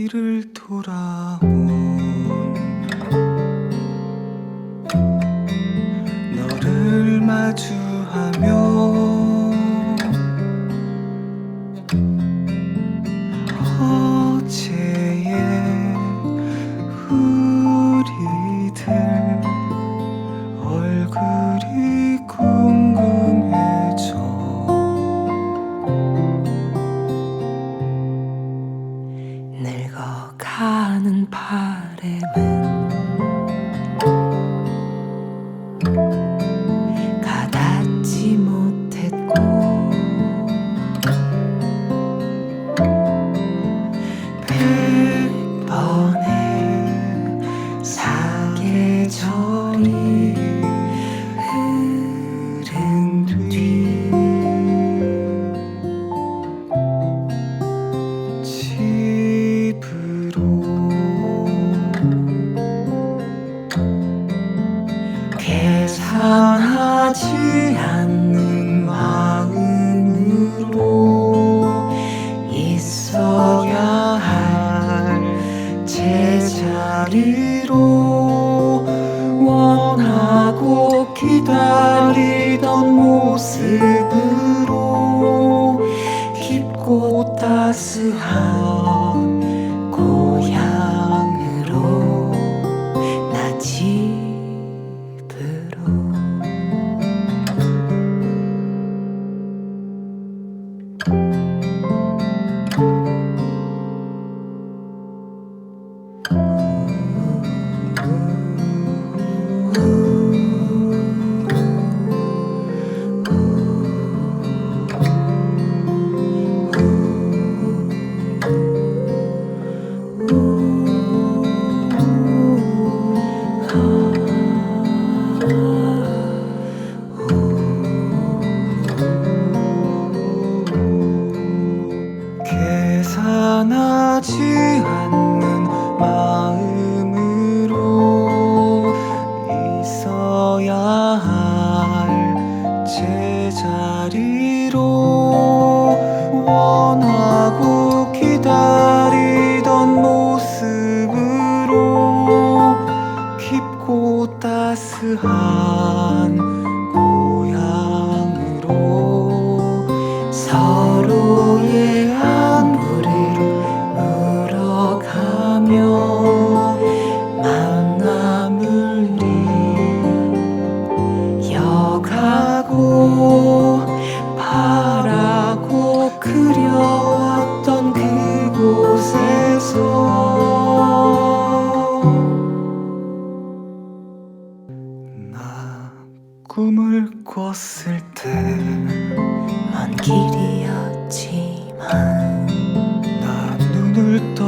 이를 돌아오 계절이 흐른 뒤 집으로 계산하지 않는 말. 기다리던 모습으로 깊고 따스한 많아지. 걸었을 때 먼 길이었지만 난 눈을 떠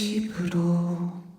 집으로